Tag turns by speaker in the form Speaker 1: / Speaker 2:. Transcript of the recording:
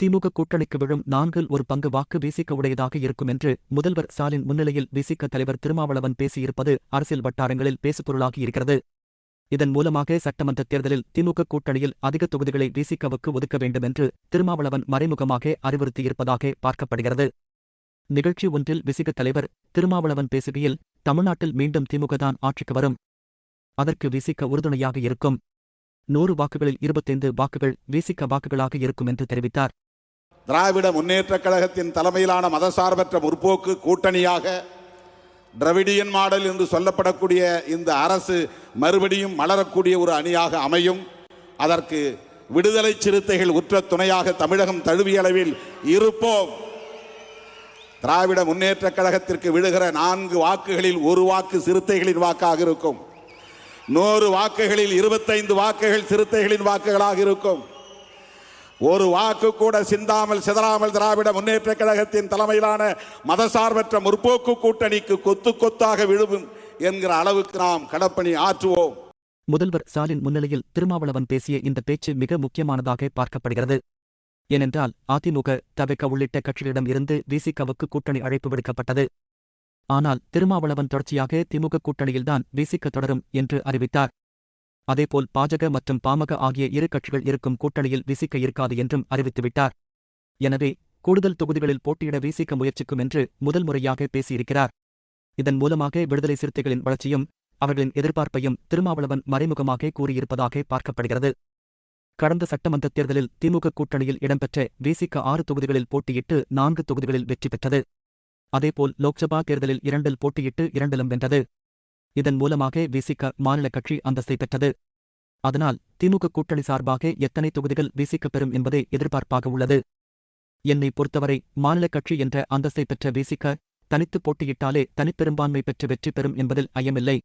Speaker 1: திமுக கூட்டணிக்கு விழும் நான்கில் ஒரு பங்கு வாக்கு வீசிக்க உடையதாக இருக்கும் என்று முதல்வர் ஸ்டாலின் முன்னிலையில் விசிக்க தலைவர் திருமாவளவன் பேசியிருப்பது அரசியல் வட்டாரங்களில் பேசுபொருளாகி இருக்கிறது. இதன் மூலமாக சட்டமன்ற தேர்தலில் திமுக கூட்டணியில் அதிக தொகுதிகளை விசிகவுக்கு ஒதுக்க வேண்டும் என்று திருமாவளவன் மறைமுகமாக அறிவுறுத்தியிருப்பதாக பார்க்கப்படுகிறது. நிகழ்ச்சி ஒன்றில் விசிக தலைவர் திருமாவளவன் பேசுகையில் தமிழ்நாட்டில் மீண்டும் திமுகதான் ஆட்சிக்கு வரும். அதற்கு விசிக உறுதுணையாக இருக்கும். நூறு வாக்குகளில் இருபத்தைந்து வாக்குகள் விசிக வாக்குகளாக இருக்கும் என்று தெரிவித்தார்.
Speaker 2: திராவிட முன்னேற்றக் கழகத்தின் தலைமையிலான மதசார்பற்ற முற்போக்கு கூட்டணியாக டிரவிடியன் மாடல் என்று சொல்லப்படக்கூடிய இந்த அரசு மறுபடியும் மலரக்கூடிய ஒரு அணியாக அமையும். அதற்கு விடுதலை சிறுத்தைகள் உற்ற துணையாக தமிழகம் தழுவிய அளவில் இருப்போம். திராவிட முன்னேற்றக் கழகத்திற்கு விழுகிற நான்கு வாக்குகளில் ஒரு வாக்கு சிறுத்தைகளின் வாக்காக இருக்கும். நூறு வாக்குகளில் இருபத்தைந்து வாக்குகள் சிறுத்தைகளின் வாக்குகளாக இருக்கும். ஒரு வாக்கு கூட சிந்தாமல் சிதறாமல் திராவிட முன்னேற்ற கழகத்தின் தலைமையிலான மதசார்பற்ற முற்போக்கு கூட்டணிக்கு கொத்து கொத்தாக விழுவும் என்கிற அளவுக்கு நாம் கடப்பணி ஆற்றுவோம்.
Speaker 1: முதல்வர் ஸ்டாலின் முன்னிலையில் திருமாவளவன் பேசிய இந்த பேச்சு மிக முக்கியமானதாக பார்க்கப்படுகிறது. ஏனென்றால் அதிமுக தவிக்க உள்ளிட்ட கட்சிகளிடம் இருந்து விசிகவுக்கு கூட்டணி அழைப்பு விடுக்கப்பட்டது. ஆனால் திருமாவளவன் தொடர்ச்சியாக திமுக கூட்டணியில்தான் விசிக தொடரும் என்று அறிவித்தார். அதேபோல் பாஜக மற்றும் பாமக ஆகிய இரு கட்சிகள் இருக்கும் கூட்டணியில் விசிக்க இருக்காது என்றும் அறிவித்துவிட்டார். எனவே கூடுதல் தொகுதிகளில் போட்டியிட வீசிக்க முயற்சிக்கும் என்று முதல் முறையாக பேசியிருக்கிறார். இதன் மூலமாக விடுதலை சிறுத்தைகளின் வளர்ச்சியும் அவர்களின் எதிர்பார்ப்பையும் திருமாவளவன் மறைமுகமாக கூறியிருப்பதாக பார்க்கப்படுகிறது. கடந்த சட்டமன்ற தேர்தலில் திமுக கூட்டணியில் இடம்பெற்ற விசிக ஆறு தொகுதிகளில் போட்டியிட்டு நான்கு தொகுதிகளில் வெற்றி பெற்றது. அதேபோல் லோக்சபா தேர்தலில் இரண்டில் போட்டியிட்டு இரண்டிலும் வென்றது. இதன் மூலமாக விசிக மாநில கட்சி அந்தஸ்தை பெற்றது. அதனால் திமுக கூட்டணி சார்பாக எத்தனை தொகுதிகள் விசிக்க பெறும் என்பதே எதிர்பார்ப்பாக உள்ளது. என்னை பொறுத்தவரை மாநில கட்சி என்ற அந்தஸ்தை பெற்ற விசிக தனித்து போட்டியிட்டாலே தனிப்பெரும்பான்மை பெற்று வெற்றி பெறும் என்பதில் ஐயமில்லை.